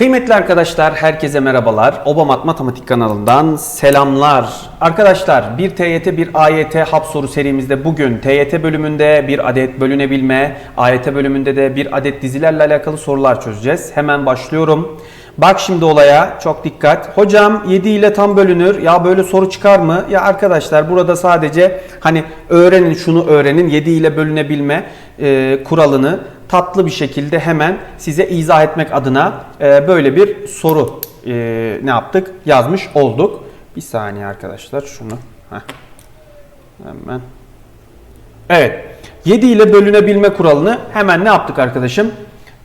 Kıymetli arkadaşlar, herkese merhabalar. Obamat Matematik kanalından selamlar. Arkadaşlar, bir TYT bir AYT hap soru serimizde bugün TYT bölümünde bir adet bölünebilme, AYT bölümünde de bir adet dizilerle alakalı sorular çözeceğiz. Hemen başlıyorum. Bak şimdi olaya çok dikkat. Hocam 7 ile tam bölünür. Ya böyle soru çıkar mı? Ya arkadaşlar burada sadece hani öğrenin şunu öğrenin 7 ile bölünebilme e, kuralını tatlı bir şekilde hemen size izah etmek adına e, böyle bir soru e, ne yaptık? Yazmış olduk. Bir saniye arkadaşlar şunu. Heh. Hemen. Evet. 7 ile bölünebilme kuralını hemen ne yaptık arkadaşım?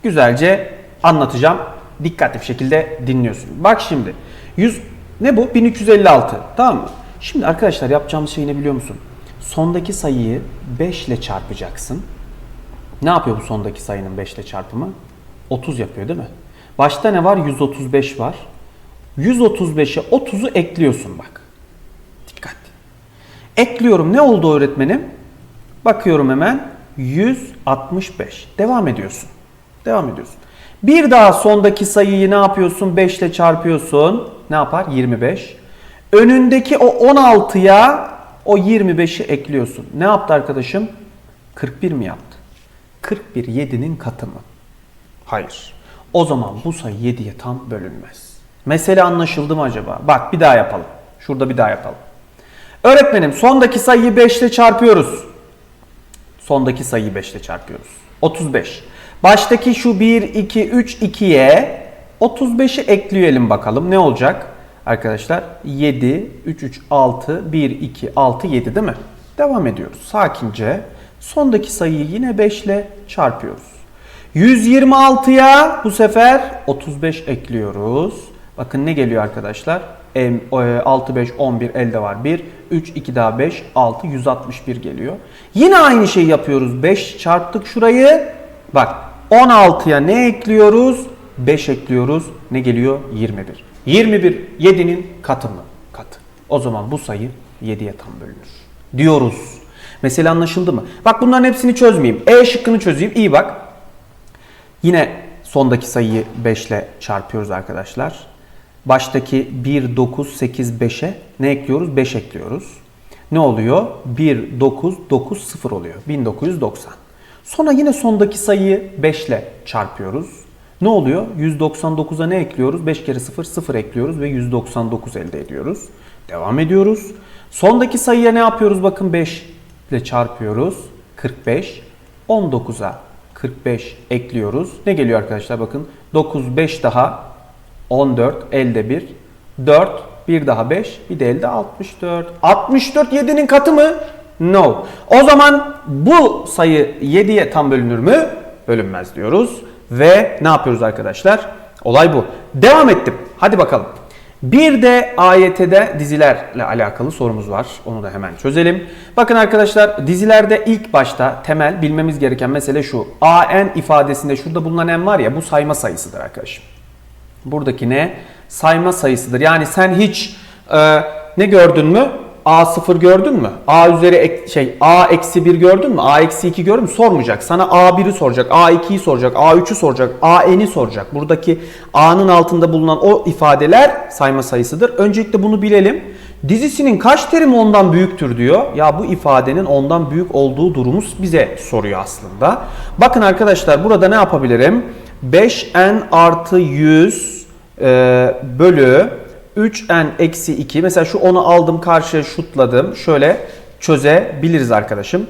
Güzelce anlatacağım. Dikkatli bir şekilde dinliyorsun. Bak şimdi. 100 ne bu? 1356. Tamam mı? Şimdi arkadaşlar yapacağımız şey ne biliyor musun? Sondaki sayıyı 5 ile çarpacaksın. Ne yapıyor bu sondaki sayının 5 ile çarpımı? 30 yapıyor değil mi? Başta ne var? 135 var. 135'e 30'u ekliyorsun bak. Dikkat. Ekliyorum. Ne oldu öğretmenim? Bakıyorum hemen. 165. Devam ediyorsun. Devam ediyorsun. Bir daha sondaki sayıyı ne yapıyorsun? 5 ile çarpıyorsun. Ne yapar? 25. Önündeki o 16'ya o 25'i ekliyorsun. Ne yaptı arkadaşım? 41 mi yaptı? 41 7'nin katı mı? Hayır. O zaman bu sayı 7'ye tam bölünmez. Mesele anlaşıldı mı acaba? Bak bir daha yapalım. Şurada bir daha yapalım. Öğretmenim sondaki sayıyı 5 ile çarpıyoruz. Sondaki sayıyı 5 ile çarpıyoruz. 35. Baştaki şu 1, 2, 3, 2'ye 35'i ekleyelim bakalım. Ne olacak? Arkadaşlar 7, 3, 3, 6, 1, 2, 6, 7 değil mi? Devam ediyoruz. Sakince sondaki sayıyı yine 5 ile çarpıyoruz. 126'ya bu sefer 35 ekliyoruz. Bakın ne geliyor arkadaşlar? Em- e, 6, 5, 11 elde var 1. 3, 2 daha 5, 6, 161 geliyor. Yine aynı şeyi yapıyoruz. 5 çarptık şurayı. Bak 16'ya ne ekliyoruz? 5 ekliyoruz. Ne geliyor? 21. 21 7'nin katı mı? Katı. O zaman bu sayı 7'ye tam bölünür. Diyoruz. Mesele anlaşıldı mı? Bak bunların hepsini çözmeyeyim. E şıkkını çözeyim. İyi bak. Yine sondaki sayıyı 5 ile çarpıyoruz arkadaşlar. Baştaki 1, 9, 8, 5'e ne ekliyoruz? 5 ekliyoruz. Ne oluyor? 1, 9, 9, 0 oluyor. 1990. Sonra yine sondaki sayıyı 5 ile çarpıyoruz. Ne oluyor? 199'a ne ekliyoruz? 5 kere 0, 0 ekliyoruz ve 199 elde ediyoruz. Devam ediyoruz. Sondaki sayıya ne yapıyoruz? Bakın 5 ile çarpıyoruz. 45. 19'a 45 ekliyoruz. Ne geliyor arkadaşlar? Bakın 9, 5 daha 14, elde 1. 4, bir daha 5, bir de elde 64. 64 7'nin katı mı? No. O zaman bu sayı 7'ye tam bölünür mü? Bölünmez diyoruz. Ve ne yapıyoruz arkadaşlar? Olay bu. Devam ettim. Hadi bakalım. Bir de AYT'de dizilerle alakalı sorumuz var. Onu da hemen çözelim. Bakın arkadaşlar dizilerde ilk başta temel bilmemiz gereken mesele şu. AN ifadesinde şurada bulunan n var ya bu sayma sayısıdır arkadaşım. Buradaki ne? Sayma sayısıdır. Yani sen hiç e, ne gördün mü? A0 gördün mü? A üzeri ek, şey A eksi 1 gördün mü? A eksi 2 gördün mü? Sormayacak. Sana A1'i soracak, A2'yi soracak, A3'ü soracak, AN'i soracak. Buradaki A'nın altında bulunan o ifadeler sayma sayısıdır. Öncelikle bunu bilelim. Dizisinin kaç terimi ondan büyüktür diyor. Ya bu ifadenin ondan büyük olduğu durumu bize soruyor aslında. Bakın arkadaşlar burada ne yapabilirim? 5n artı 100 e, bölü 3n eksi 2. Mesela şu 10'u aldım karşıya şutladım. Şöyle çözebiliriz arkadaşım.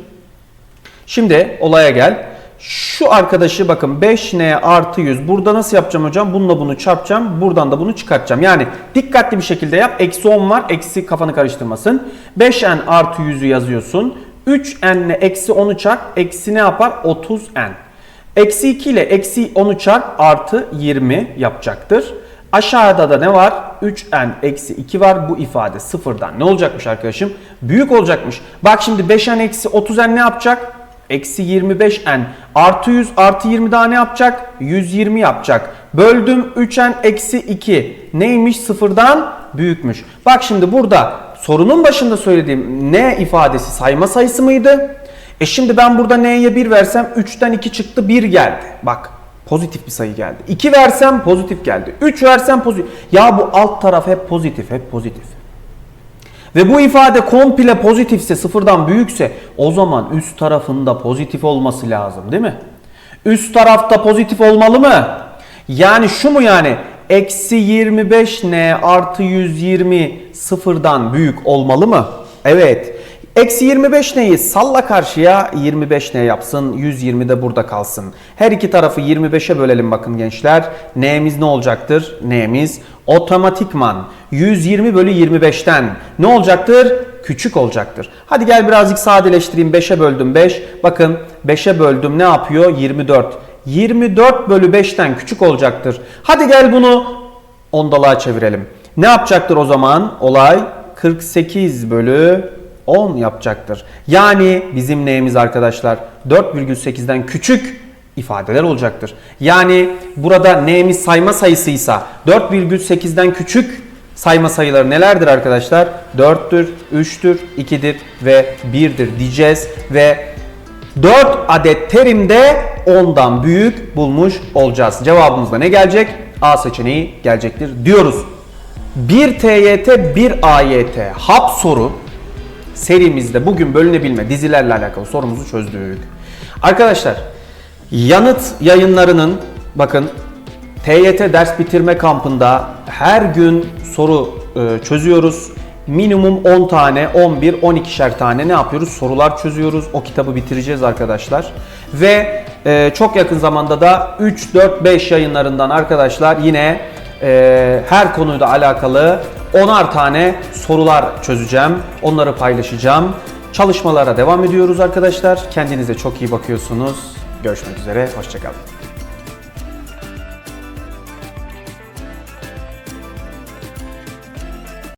Şimdi olaya gel. Şu arkadaşı bakın 5n artı 100. Burada nasıl yapacağım hocam? Bununla bunu çarpacağım. Buradan da bunu çıkartacağım. Yani dikkatli bir şekilde yap. Eksi 10 var. Eksi kafanı karıştırmasın. 5n artı 100'ü yazıyorsun. 3n ile eksi 10'u çarp. Eksi ne yapar? 30n. Eksi 2 ile eksi 10'u çarp artı 20 yapacaktır. Aşağıda da ne var? 3n eksi 2 var. Bu ifade sıfırdan ne olacakmış arkadaşım? Büyük olacakmış. Bak şimdi 5n eksi 30n ne yapacak? Eksi 25n artı 100 artı 20 daha ne yapacak? 120 yapacak. Böldüm 3n eksi 2. Neymiş? Sıfırdan büyükmüş. Bak şimdi burada sorunun başında söylediğim ne ifadesi sayma sayısı mıydı? E şimdi ben burada n'ye 1 versem 3'ten 2 çıktı 1 geldi. Bak Pozitif bir sayı geldi. 2 versem pozitif geldi. 3 versem pozitif. Ya bu alt taraf hep pozitif, hep pozitif. Ve bu ifade komple pozitifse, sıfırdan büyükse o zaman üst tarafında pozitif olması lazım değil mi? Üst tarafta pozitif olmalı mı? Yani şu mu yani? Eksi 25n artı 120 sıfırdan büyük olmalı mı? Evet. Eksi 25 neyi salla karşıya 25 ne yapsın 120 de burada kalsın. Her iki tarafı 25'e bölelim bakın gençler. N'miz ne olacaktır? N'miz otomatikman 120 bölü 25'ten ne olacaktır? Küçük olacaktır. Hadi gel birazcık sadeleştireyim. 5'e böldüm 5. Bakın 5'e böldüm ne yapıyor? 24. 24 bölü 5'ten küçük olacaktır. Hadi gel bunu ondalığa çevirelim. Ne yapacaktır o zaman? Olay 48 bölü 10 yapacaktır. Yani bizim neyimiz arkadaşlar 4,8'den küçük ifadeler olacaktır. Yani burada neyimiz sayma sayısıysa 4,8'den küçük sayma sayıları nelerdir arkadaşlar? 4'tür, 3'tür, 2'dir ve 1'dir diyeceğiz ve 4 adet terimde 10'dan büyük bulmuş olacağız. Cevabımızda ne gelecek? A seçeneği gelecektir diyoruz. 1 TYT 1 AYT hap soru serimizde bugün bölünebilme dizilerle alakalı sorumuzu çözdük. Arkadaşlar yanıt yayınlarının bakın TYT ders bitirme kampında her gün soru e, çözüyoruz. Minimum 10 tane, 11, 12'şer tane ne yapıyoruz? Sorular çözüyoruz. O kitabı bitireceğiz arkadaşlar. Ve e, çok yakın zamanda da 3, 4, 5 yayınlarından arkadaşlar yine e, her konuyla alakalı 10'ar tane sorular çözeceğim. Onları paylaşacağım. Çalışmalara devam ediyoruz arkadaşlar. Kendinize çok iyi bakıyorsunuz. Görüşmek üzere. Hoşçakalın.